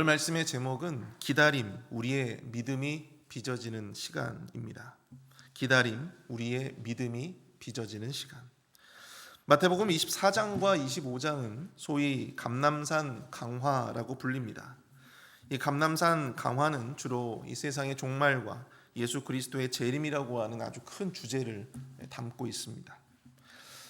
오늘 말씀의 제목은 기다림, 우리의 믿음이 빚어지는 시간입니다. 기다림, 우리의 믿음이 빚어지는 시간. 마태복음 24장과 25장은 소위 감남산 강화라고 불립니다. 이 감남산 강화는 주로 이 세상의 종말과 예수 그리스도의 재림이라고 하는 아주 큰 주제를 담고 있습니다.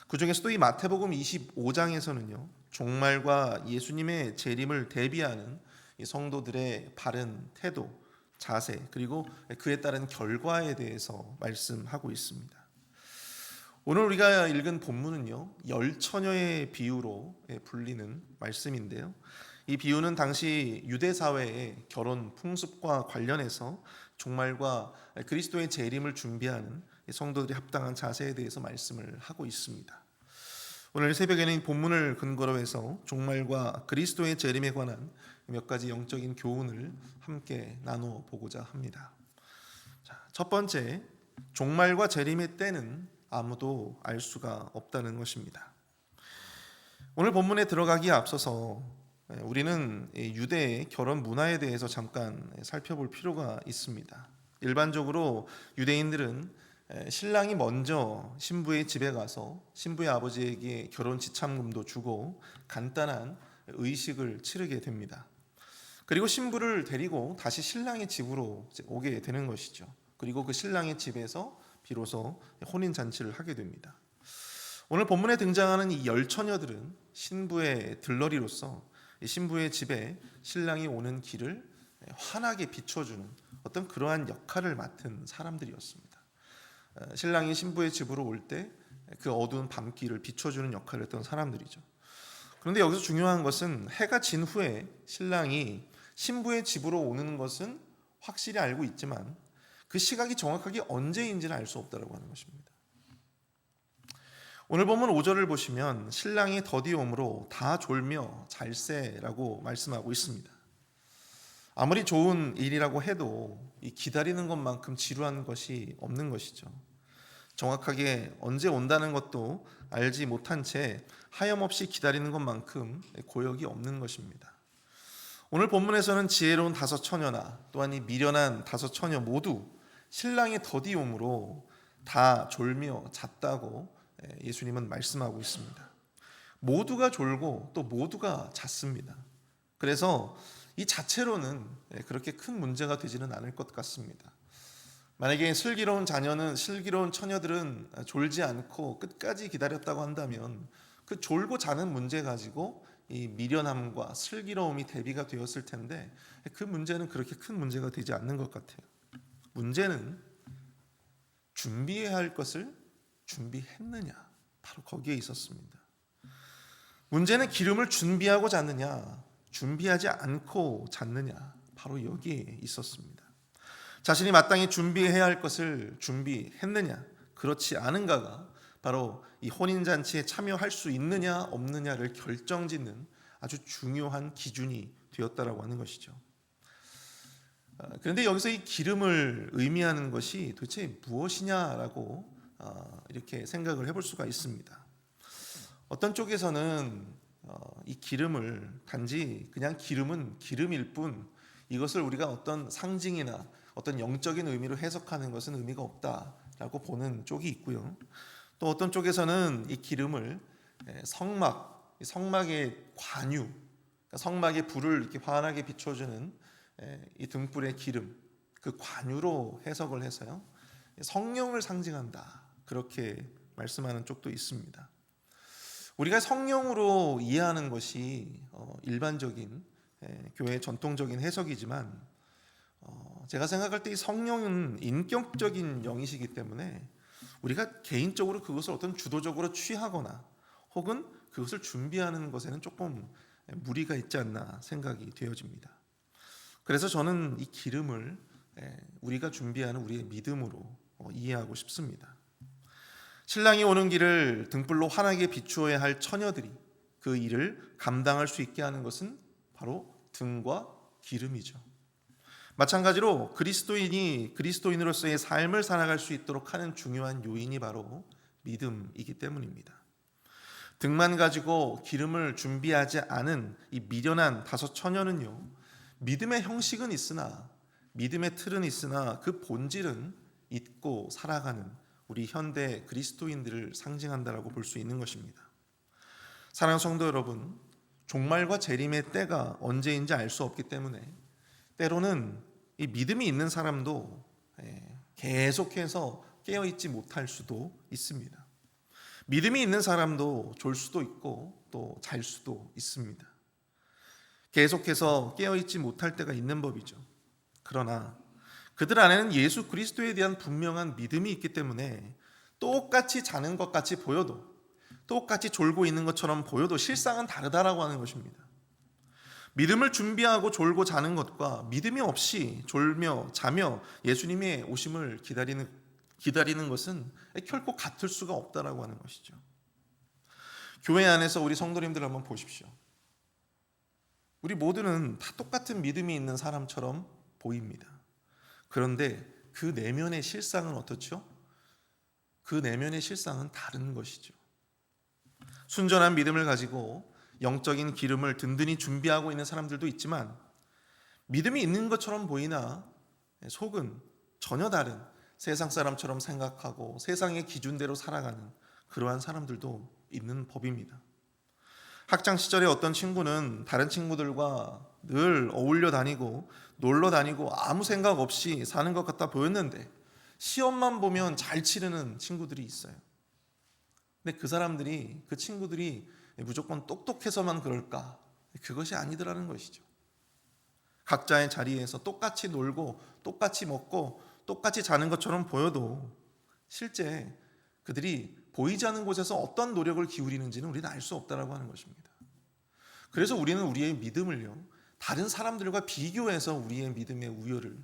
그 중에서도 이 마태복음 25장에서는요, 종말과 예수님의 재림을 대비하는 이 성도들의 바른 태도, 자세, 그리고 그에 따른 결과에 대해서 말씀하고 있습니다. 오늘 우리가 읽은 본문은요, 열처녀의 비유로 불리는 말씀인데요. 이 비유는 당시 유대 사회의 결혼 풍습과 관련해서 종말과 그리스도의 재림을 준비하는 성도들이 합당한 자세에 대해서 말씀을 하고 있습니다. 오늘 새벽에는 이 본문을 근거로 해서 종말과 그리스도의 재림에 관한 몇 가지 영적인 교훈을 함께 나누어 보고자 합니다. 자, 첫 번째, 종말과 재림의 때는 아무도 알 수가 없다는 것입니다. 오늘 본문에 들어가기에 앞서서 우리는 유대의 결혼 문화에 대해서 잠깐 살펴볼 필요가 있습니다. 일반적으로 유대인들은 신랑이 먼저 신부의 집에 가서 신부의 아버지에게 결혼 지참금도 주고 간단한 의식을 치르게 됩니다. 그리고 신부를 데리고 다시 신랑의 집으로 오게 되는 것이죠. 그리고 그 신랑의 집에서 비로소 혼인 잔치를 하게 됩니다. 오늘 본문에 등장하는 이 열 처녀들은 신부의 들러리로서 신부의 집에 신랑이 오는 길을 환하게 비춰주는 어떤 그러한 역할을 맡은 사람들이었습니다. 신랑이 신부의 집으로 올 때 그 어두운 밤길을 비춰주는 역할을 했던 사람들이죠. 그런데 여기서 중요한 것은 해가 진 후에 신랑이 신부의 집으로 오는 것은 확실히 알고 있지만 그 시각이 정확하게 언제인지는 알 수 없다라고 하는 것입니다. 오늘 보면 5절을 보시면 신랑이 더디 오므로 다 졸며 잘세라고 말씀하고 있습니다. 아무리 좋은 일이라고 해도 이 기다리는 것만큼 지루한 것이 없는 것이죠. 정확하게 언제 온다는 것도 알지 못한 채 하염없이 기다리는 것만큼 고역이 없는 것입니다. 오늘 본문에서는 지혜로운 다섯 처녀나 또한 이 미련한 다섯 처녀 모두 신랑의 더디옴으로 다 졸며 잤다고 예수님은 말씀하고 있습니다. 모두가 졸고 또 모두가 잤습니다. 그래서 이 자체로는 그렇게 큰 문제가 되지는 않을 것 같습니다. 만약에 슬기로운 자녀는 슬기로운 처녀들은 졸지 않고 끝까지 기다렸다고 한다면 그 졸고 자는 문제 가지고 이 미련함과 슬기로움이 대비가 되었을 텐데 그 문제는 그렇게 큰 문제가 되지 않는 것 같아요. 문제는 준비해야 할 것을 준비했느냐 바로 거기에 있었습니다. 문제는 기름을 준비하고 잤느냐 준비하지 않고 잤느냐 바로 여기에 있었습니다. 자신이 마땅히 준비해야 할 것을 준비했느냐 그렇지 않은가가 바로 이 혼인 잔치에 참여할 수 있느냐 없느냐를 결정짓는 아주 중요한 기준이 되었다라고 하는 것이죠. 아, 그런데 여기서 이 기름을 의미하는 것이 도대체 무엇이냐라고 아, 이렇게 생각을 해볼 수가 있습니다. 어떤 쪽에서는 어, 이 기름을 단지 그냥 기름은 기름일 뿐 이것을 우리가 어떤 상징이나 어떤 영적인 의미로 해석하는 것은 의미가 없다라고 보는 쪽이 있고요. 또 어떤 쪽에서는 이 기름을 성막, 성막의 관유, 그러니까 성막의 불을 이렇게 환하게 비춰주는 이 등불의 기름, 그 관유로 해석을 해서요 성령을 상징한다 그렇게 말씀하는 쪽도 있습니다. 우리가 성령으로 이해하는 것이 어, 일반적인 교회 전통적인 해석이지만 어, 제가 생각할 때 이 성령은 인격적인 영이시기 때문에 우리가 개인적으로 그것을 어떤 주도적으로 취하거나 혹은 그것을 준비하는 것에는 조금 무리가 있지 않나 생각이 되어집니다. 그래서 저는 이 기름을 우리가 준비하는 우리의 믿음으로 어, 이해하고 싶습니다. 신랑이 오는 길을 등불로 환하게 비추어야 할 처녀들이 그 일을 감당할 수 있게 하는 것은 바로 등과 기름이죠. 마찬가지로 그리스도인이 그리스도인으로서의 삶을 살아갈 수 있도록 하는 중요한 요인이 바로 믿음이기 때문입니다. 등만 가지고 기름을 준비하지 않은 이 미련한 다섯 처녀는요, 믿음의 형식은 있으나 믿음의 틀은 있으나 그 본질은 잊고 살아가는 우리 현대 그리스도인들을 상징한다라고 볼 수 있는 것입니다. 사랑하는 성도 여러분, 종말과 재림의 때가 언제인지 알 수 없기 때문에 때로는 이 믿음이 있는 사람도 예, 계속해서 깨어 있지 못할 수도 있습니다. 믿음이 있는 사람도 졸 수도 있고 또 잘 수도 있습니다. 계속해서 깨어 있지 못할 때가 있는 법이죠. 그러나 그들 안에는 예수 그리스도에 대한 분명한 믿음이 있기 때문에 똑같이 자는 것 같이 보여도 똑같이 졸고 있는 것처럼 보여도 실상은 다르다라고 하는 것입니다. 믿음을 준비하고 졸고 자는 것과 믿음이 없이 졸며 자며 예수님의 오심을 기다리는 기다리는 것은 결코 같을 수가 없다라고 하는 것이죠. 교회 안에서 우리 성도님들 한번 보십시오. 우리 모두는 다 똑같은 믿음이 있는 사람처럼 보입니다. 그런데 그 내면의 실상은 어떻죠? 그 내면의 실상은 다른 것이죠. 순전한 믿음을 가지고 영적인 기름을 든든히 준비하고 있는 사람들도 있지만 믿음이 있는 것처럼 보이나 속은 전혀 다른 세상 사람처럼 생각하고 세상의 기준대로 살아가는 그러한 사람들도 있는 법입니다. 학창 시절에 어떤 친구는 다른 친구들과 늘 어울려 다니고 놀러 다니고 아무 생각 없이 사는 것 같아 보였는데 시험만 보면 잘 치르는 친구들이 있어요. 근데 그 사람들이 그 친구들이 무조건 똑똑해서만 그럴까? 그것이 아니더라는 것이죠. 각자의 자리에서 똑같이 놀고 똑같이 먹고 똑같이 자는 것처럼 보여도 실제 그들이 보이지 않는 곳에서 어떤 노력을 기울이는지는 우리는 알 수 없다라고 하는 것입니다. 그래서 우리는 우리의 믿음을요 다른 사람들과 비교해서 우리의 믿음의 우열을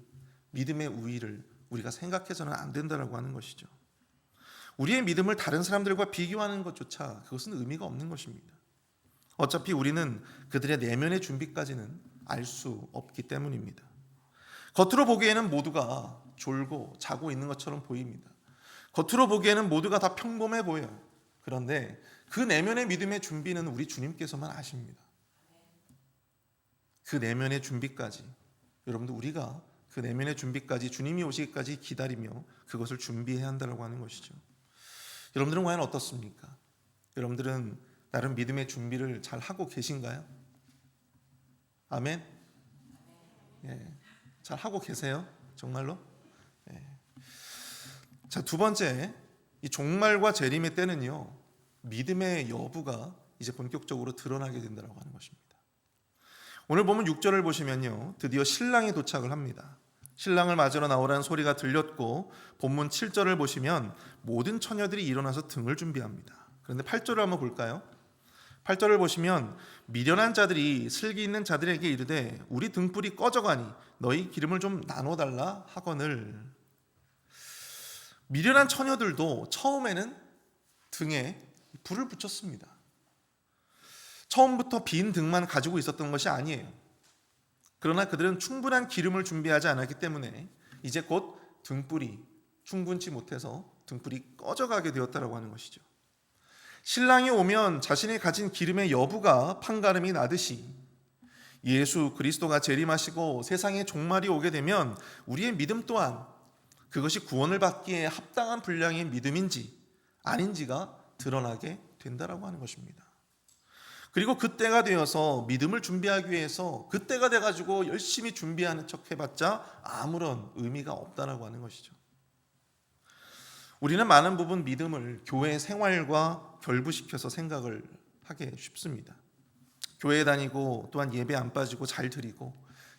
믿음의 우위를 우리가 생각해서는 안 된다라고 하는 것이죠. 우리의 믿음을 다른 사람들과 비교하는 것조차 그것은 의미가 없는 것입니다. 어차피 우리는 그들의 내면의 준비까지는 알 수 없기 때문입니다. 겉으로 보기에는 모두가 졸고 자고 있는 것처럼 보입니다. 겉으로 보기에는 모두가 다 평범해 보여요. 그런데 그 내면의 믿음의 준비는 우리 주님께서만 아십니다. 그 내면의 준비까지 여러분들 우리가 그 내면의 준비까지 주님이 오시기까지 기다리며 그것을 준비해야 한다고 하는 것이죠. 여러분들은 과연 어떻습니까? 여러분들은 나름 믿음의 준비를 잘 하고 계신가요? 아멘. 예, 잘 하고 계세요? 정말로? 예. 자, 두 번째, 이 종말과 재림의 때는요, 믿음의 여부가 이제 본격적으로 드러나게 된다고 하는 것입니다. 오늘 보면 6절을 보시면요, 드디어 신랑이 도착을 합니다. 신랑을 맞으러 나오라는 소리가 들렸고 본문 7절을 보시면 모든 처녀들이 일어나서 등을 준비합니다. 그런데 8절을 한번 볼까요? 8절을 보시면 미련한 자들이 슬기 있는 자들에게 이르되 우리 등불이 꺼져가니 너희 기름을 좀 나눠 달라 하거늘 미련한 처녀들도 처음에는 등에 불을 붙였습니다. 처음부터 빈 등만 가지고 있었던 것이 아니에요. 그러나 그들은 충분한 기름을 준비하지 않았기 때문에 이제 곧 등불이 충분치 못해서 등불이 꺼져가게 되었다라고 하는 것이죠. 신랑이 오면 자신이 가진 기름의 여부가 판가름이 나듯이 예수 그리스도가 재림하시고 세상의 종말이 오게 되면 우리의 믿음 또한 그것이 구원을 받기에 합당한 분량의 믿음인지 아닌지가 드러나게 된다라고 하는 것입니다. 그리고 그때가 되어서 믿음을 준비하기 위해서 그때가 돼 가지고 열심히 준비하는 척 해봤자 아무런 의미가 없다라고 하는 것이죠. 우리는 많은 부분 믿음을 교회 생활과 결부시켜서 생각을 하게 쉽습니다. 교회 다니고 또한 예배 안 빠지고 잘 드리고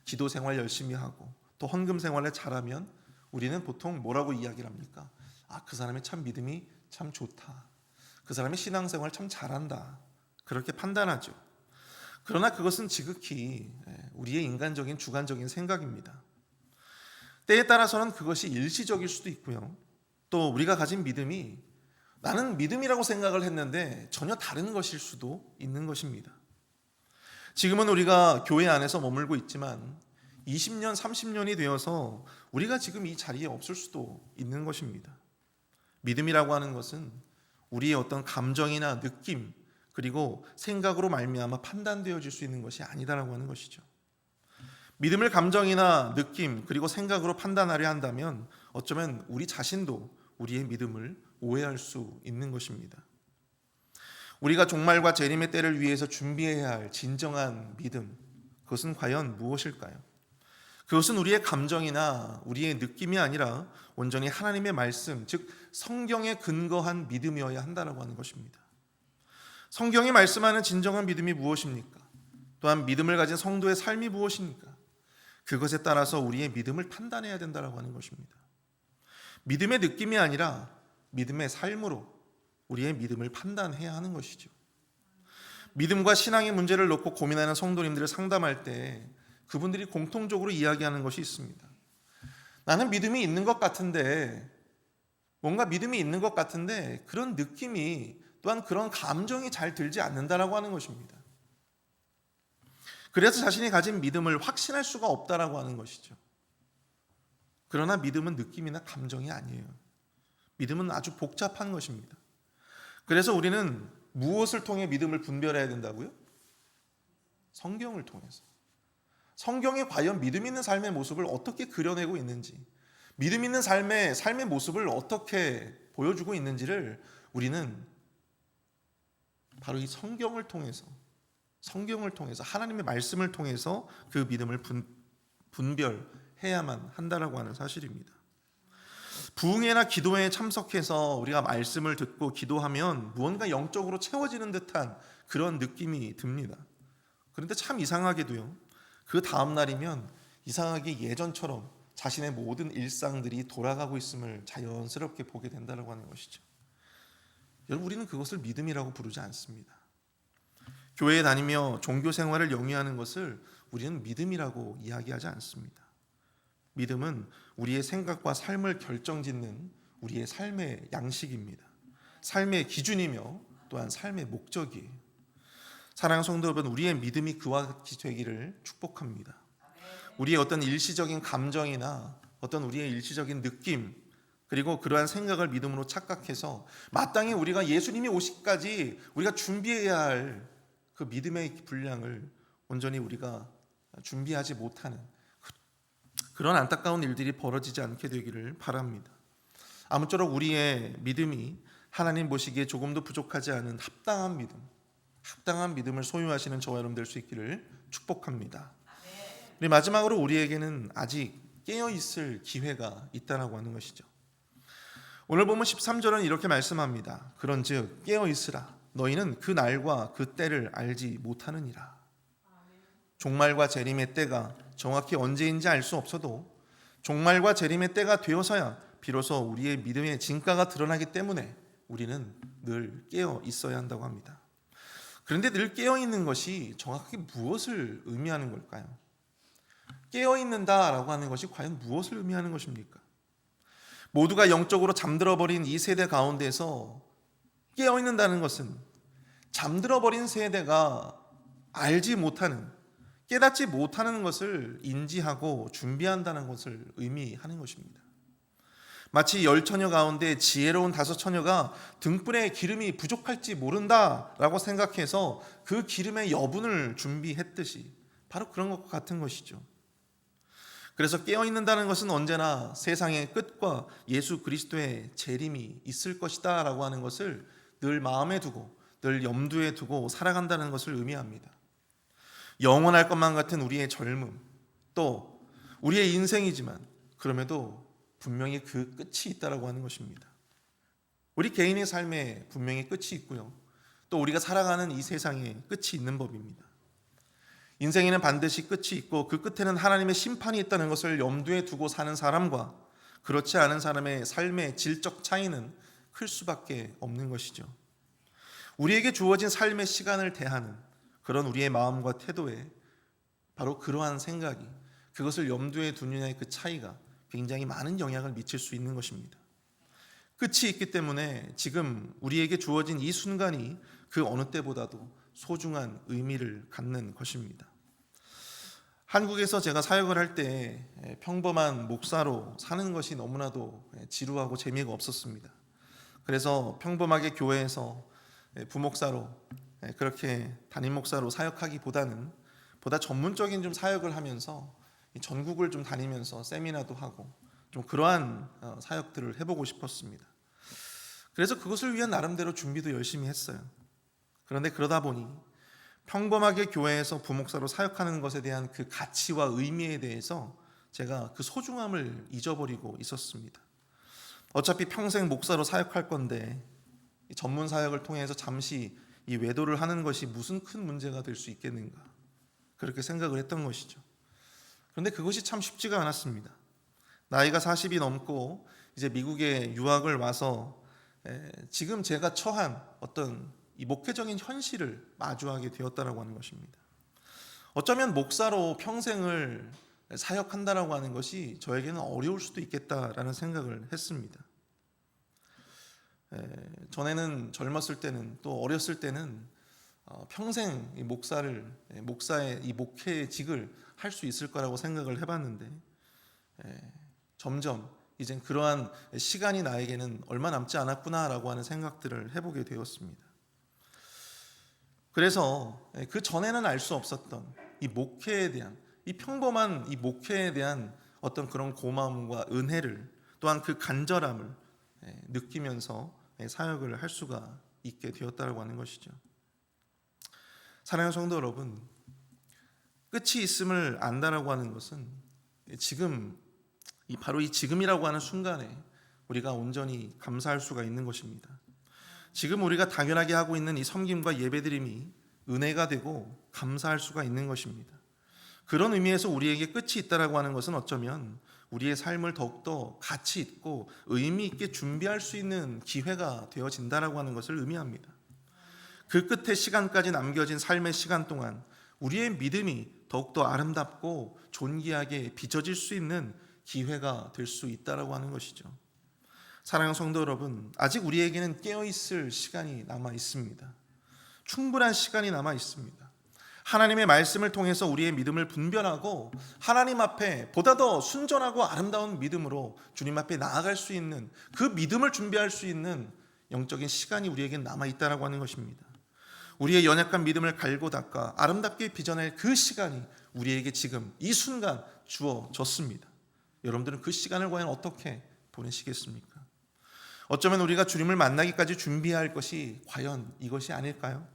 기도 생활 열심히 하고 또 헌금 생활을 잘하면 우리는 보통 뭐라고 이야기를 합니까? 아, 그 사람이 참 믿음이 참 좋다. 그 사람이 신앙생활 참 잘한다. 그렇게 판단하죠. 그러나 그것은 지극히 예, 우리의 인간적인 주관적인 생각입니다. 때에 따라서는 그것이 일시적일 수도 있고요. 또 우리가 가진 믿음이 나는 믿음이라고 생각을 했는데 전혀 다른 것일 수도 있는 것입니다. 지금은 우리가 교회 안에서 머물고 있지만 20년, 30년이 되어서 우리가 지금 이 자리에 없을 수도 있는 것입니다. 믿음이라고 하는 것은 우리의 어떤 감정이나 느낌 그리고 생각으로 말미암아 판단되어질 수 있는 것이 아니다라고 하는 것이죠. 믿음을 감정이나 느낌 그리고 생각으로 판단하려 한다면 어쩌면 우리 자신도 우리의 믿음을 오해할 수 있는 것입니다. 우리가 종말과 재림의 때를 위해서 준비해야 할 진정한 믿음 그것은 과연 무엇일까요? 그것은 우리의 감정이나 우리의 느낌이 아니라 온전히 하나님의 말씀, 즉 성경에 근거한 믿음이어야 한다라고 하는 것입니다. 성경이 말씀하는 진정한 믿음이 무엇입니까? 또한 믿음을 가진 성도의 삶이 무엇입니까? 그것에 따라서 우리의 믿음을 판단해야 된다라고 하는 것입니다. 믿음의 느낌이 아니라 믿음의 삶으로 우리의 믿음을 판단해야 하는 것이죠. 믿음과 신앙의 문제를 놓고 고민하는 성도님들을 상담할 때 그분들이 공통적으로 이야기하는 것이 있습니다. 나는 믿음이 있는 것 같은데 뭔가 믿음이 있는 것 같은데 그런 느낌이 또한 그런 감정이 잘 들지 않는다라고 하는 것입니다. 그래서 자신이 가진 믿음을 확신할 수가 없다라고 하는 것이죠. 그러나 믿음은 느낌이나 감정이 아니에요. 믿음은 아주 복잡한 것입니다. 그래서 우리는 무엇을 통해 믿음을 분별해야 된다고요? 성경을 통해서. 성경이 과연 믿음 있는 삶의 모습을 어떻게 그려내고 있는지, 믿음 있는 삶의 삶의 모습을 어떻게 보여주고 있는지를 우리는 바로 이 성경을 통해서 성경을 통해서 하나님의 말씀을 통해서 그 믿음을 분, 분별해야만 한다라고 하는 사실입니다. 부흥회나 기도회에 참석해서 우리가 말씀을 듣고 기도하면 무언가 영적으로 채워지는 듯한 그런 느낌이 듭니다. 그런데 참 이상하게도요. 그 다음 날이면 이상하게 예전처럼 자신의 모든 일상들이 돌아가고 있음을 자연스럽게 보게 된다고 하는 것이죠. 여러분 우리는 그것을 믿음이라고 부르지 않습니다. 교회에 다니며 종교 생활을 영위하는 것을 우리는 믿음이라고 이야기하지 않습니다. 믿음은 우리의 생각과 삶을 결정짓는 우리의 삶의 양식입니다. 삶의 기준이며 또한 삶의 목적이에요. 사랑하는 성도 여러분, 우리의 믿음이 그와 같이 되기를 축복합니다. 우리의 어떤 일시적인 감정이나 어떤 우리의 일시적인 느낌 그리고 그러한 생각을 믿음으로 착각해서 마땅히 우리가 예수님이 오시까지 우리가 준비해야 할 그 믿음의 분량을 온전히 우리가 준비하지 못하는 그런 안타까운 일들이 벌어지지 않게 되기를 바랍니다. 아무쪼록 우리의 믿음이 하나님 보시기에 조금도 부족하지 않은 합당한 믿음, 합당한 믿음을 소유하시는 저와 여러분 될 수 있기를 축복합니다. 우리 마지막으로 우리에게는 아직 깨어 있을 기회가 있다라고 하는 것이죠. 오늘 보면 13절은 이렇게 말씀합니다. 그런즉 깨어 있으라 너희는 그 날과 그 때를 알지 못하느니라. 종말과 재림의 때가 정확히 언제인지 알 수 없어도 종말과 재림의 때가 되어서야 비로소 우리의 믿음의 진가가 드러나기 때문에 우리는 늘 깨어 있어야 한다고 합니다. 그런데 늘 깨어 있는 것이 정확하게 무엇을 의미하는 걸까요? 깨어 있는다라고 하는 것이 과연 무엇을 의미하는 것입니까? 모두가 영적으로 잠들어 버린 이 세대 가운데서 깨어 있는다는 것은 잠들어 버린 세대가 알지 못하는 깨닫지 못하는 것을 인지하고 준비한다는 것을 의미하는 것입니다. 마치 열 처녀 가운데 지혜로운 다섯 처녀가 등불에 기름이 부족할지 모른다라고 생각해서 그 기름의 여분을 준비했듯이 바로 그런 것과 같은 것이죠. 그래서 깨어 있는다는 것은 언제나 세상의 끝과 예수 그리스도의 재림이 있을 것이다라고 하는 것을 늘 마음에 두고 늘 염두에 두고 살아간다는 것을 의미합니다. 영원할 것만 같은 우리의 젊음, 또 우리의 인생이지만 그럼에도 분명히 그 끝이 있다라고 하는 것입니다. 우리 개인의 삶에 분명히 끝이 있고요. 또 우리가 살아가는 이 세상에 끝이 있는 법입니다. 인생에는 반드시 끝이 있고 그 끝에는 하나님의 심판이 있다는 것을 염두에 두고 사는 사람과 그렇지 않은 사람의 삶의 질적 차이는 클 수밖에 없는 것이죠. 우리에게 주어진 삶의 시간을 대하는 그런 우리의 마음과 태도에 바로 그러한 생각이 그것을 염두에 두느냐의 그 차이가 굉장히 많은 영향을 미칠 수 있는 것입니다. 끝이 있기 때문에 지금 우리에게 주어진 이 순간이 그 어느 때보다도 소중한 의미를 갖는 것입니다. 한국에서 제가 사역을 할 때 평범한 목사로 사는 것이 너무나도 지루하고 재미가 없었습니다. 그래서 평범하게 교회에서 부목사로 그렇게 담임 목사로 사역하기보다는 보다 전문적인 좀 사역을 하면서 이 전국을 좀 다니면서 세미나도 하고 좀 그러한 어, 사역들을 해보고 싶었습니다. 그래서 그것을 위한 나름대로 준비도 열심히 했어요. 그런데 그러다 보니 평범하게 교회에서 부목사로 사역하는 것에 대한 그 가치와 의미에 대해서 제가 그 소중함을 잊어버리고 있었습니다. 어차피 평생 목사로 사역할 건데 이 전문 사역을 통해서 잠시 이 외도를 하는 것이 무슨 큰 문제가 될 수 있겠는가 그렇게 생각을 했던 것이죠. 그런데 그것이 참 쉽지가 않았습니다. 나이가 40이 넘고 이제 미국에 유학을 와서 에, 지금 제가 처한 어떤 이 목회적인 현실을 마주하게 되었다라고 하는 것입니다. 어쩌면 목사로 평생을 사역한다라고 하는 것이 저에게는 어려울 수도 있겠다라는 생각을 했습니다. 에, 전에는 젊었을 때는 또 어렸을 때는 어, 평생 이 목사를 에, 목사의 이 목회직을 할 수 있을 거라고 생각을 해봤는데 에, 점점 이젠 그러한 시간이 나에게는 얼마 남지 않았구나라고 하는 생각들을 해보게 되었습니다. 그래서 그 전에는 알 수 없었던 이 목회에 대한 이 평범한 이 목회에 대한 어떤 그런 고마움과 은혜를 또한 그 간절함을 예, 느끼면서 예, 사역을 할 수가 있게 되었다라고 하는 것이죠. 사랑하는 성도 여러분, 끝이 있음을 안다라고 하는 것은 지금 이 바로 이 지금이라고 하는 순간에 우리가 온전히 감사할 수가 있는 것입니다. 지금 우리가 당연하게 하고 있는 이 섬김과 예배드림이 은혜가 되고 감사할 수가 있는 것입니다. 그런 의미에서 우리에게 끝이 있다라고 하는 것은 어쩌면 우리의 삶을 더욱더 가치 있고 의미 있게 준비할 수 있는 기회가 되어진다라고 하는 것을 의미합니다. 그 끝에 시간까지 남겨진 삶의 시간 동안 우리의 믿음이 더욱더 아름답고 존귀하게 빚어질 수 있는 기회가 될 수 있다라고 하는 것이죠. 사랑하는 성도 여러분, 아직 우리에게는 깨어 있을 시간이 남아 있습니다. 충분한 시간이 남아 있습니다. 하나님의 말씀을 통해서 우리의 믿음을 분별하고 하나님 앞에 보다 더 순전하고 아름다운 믿음으로 주님 앞에 나아갈 수 있는 그 믿음을 준비할 수 있는 영적인 시간이 우리에게 남아 있다라고 하는 것입니다. 우리의 연약한 믿음을 갈고 닦아 아름답게 빚어낼 그 시간이 우리에게 지금 이 순간 주어졌습니다. 여러분들은 그 시간을 과연 어떻게 보내시겠습니까? 어쩌면 우리가 주님을 만나기까지 준비해야 할 것이 과연 이것이 아닐까요?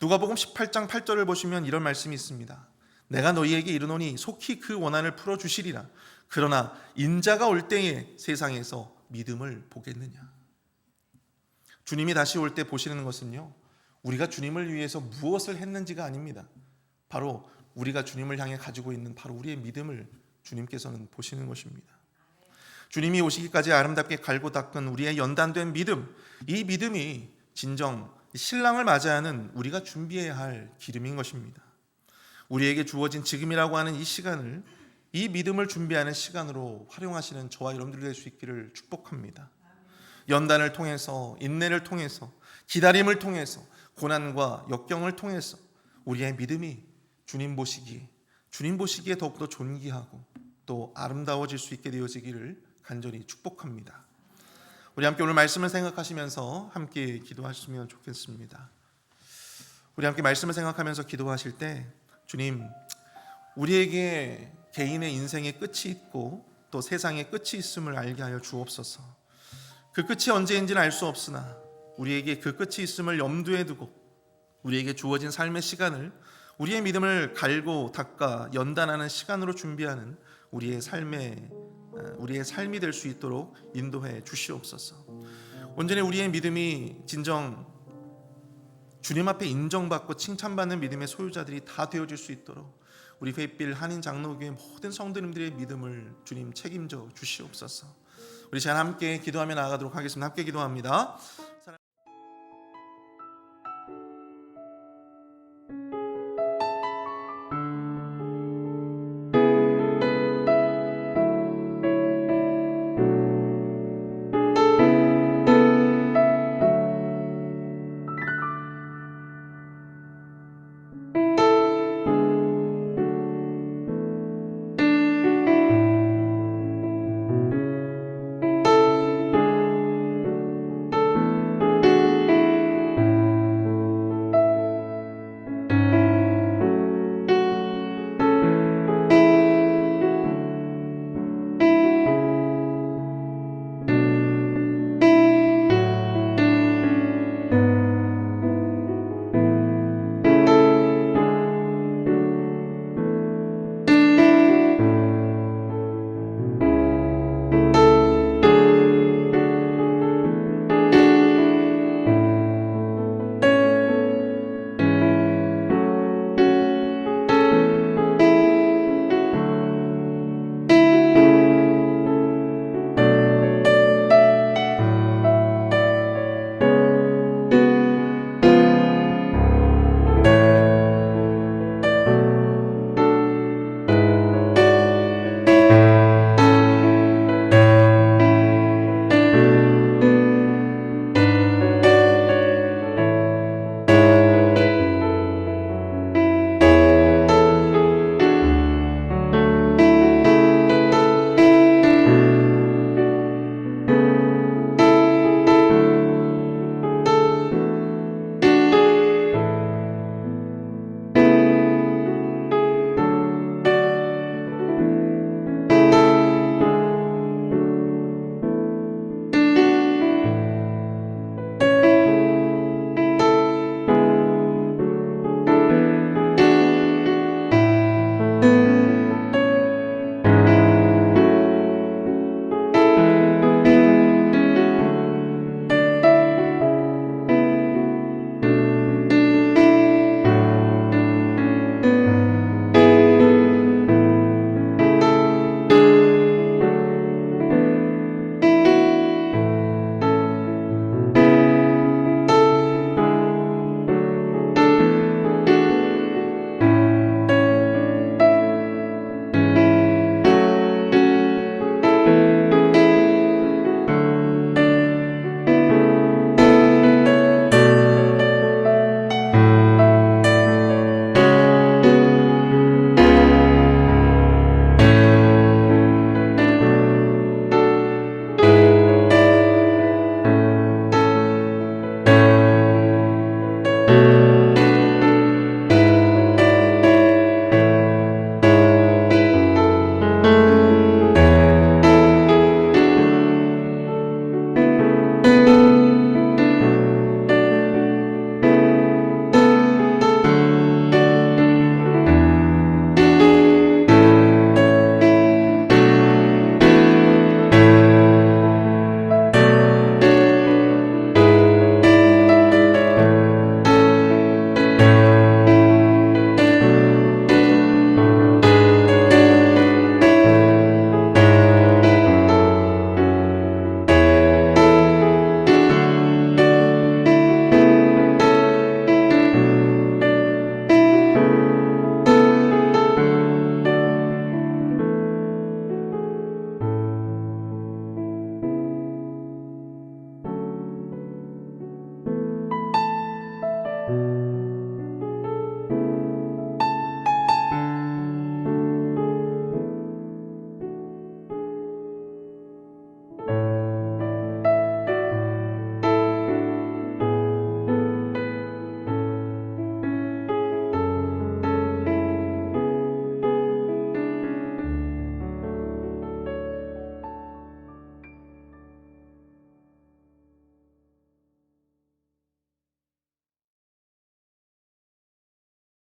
누가복음 18장 8절을 보시면 이런 말씀이 있습니다. 내가 너희에게 이르노니 속히 그 원한을 풀어 주시리라. 그러나 인자가 올 때에 세상에서 믿음을 보겠느냐? 주님이 다시 올 때 보시는 것은요. 우리가 주님을 위해서 무엇을 했는지가 아닙니다. 바로 우리가 주님을 향해 가지고 있는 바로 우리의 믿음을 주님께서는 보시는 것입니다. 주님이 오시기까지 아름답게 갈고 닦은 우리의 연단된 믿음, 이 믿음이 진정 신랑을 맞이하는 우리가 준비해야 할 기름인 것입니다. 우리에게 주어진 지금이라고 하는 이 시간을 이 믿음을 준비하는 시간으로 활용하시는 저와 여러분들 될 수 있기를 축복합니다. 연단을 통해서 인내를 통해서 기다림을 통해서 고난과 역경을 통해서 우리의 믿음이 주님 보시기에 주님 보시기에 더욱더 존귀하고 또 아름다워질 수 있게 되어지기를 간절히 축복합니다. 우리 함께 오늘 말씀을 생각하시면서 함께 기도하시면 좋겠습니다. 우리 함께 말씀을 생각하면서 기도하실 때 주님 우리에게 개인의 인생의 끝이 있고 또 세상의 끝이 있음을 알게 하여 주옵소서. 그 끝이 언제인지는 알 수 없으나 우리에게 그 끝이 있음을 염두에 두고 우리에게 주어진 삶의 시간을 우리의 믿음을 갈고 닦아 연단하는 시간으로 준비하는 우리의 삶의 우리의 삶이 될 수 있도록 인도해 주시옵소서. 온전히 우리의 믿음이 진정 주님 앞에 인정받고 칭찬받는 믿음의 소유자들이 다 되어질 수 있도록 우리 회빛 한인 장로교회 모든 성도님들의 믿음을 주님 책임져 주시옵소서. 우리 잘 함께 기도하며 나아가도록 하겠습니다. 함께 기도합니다.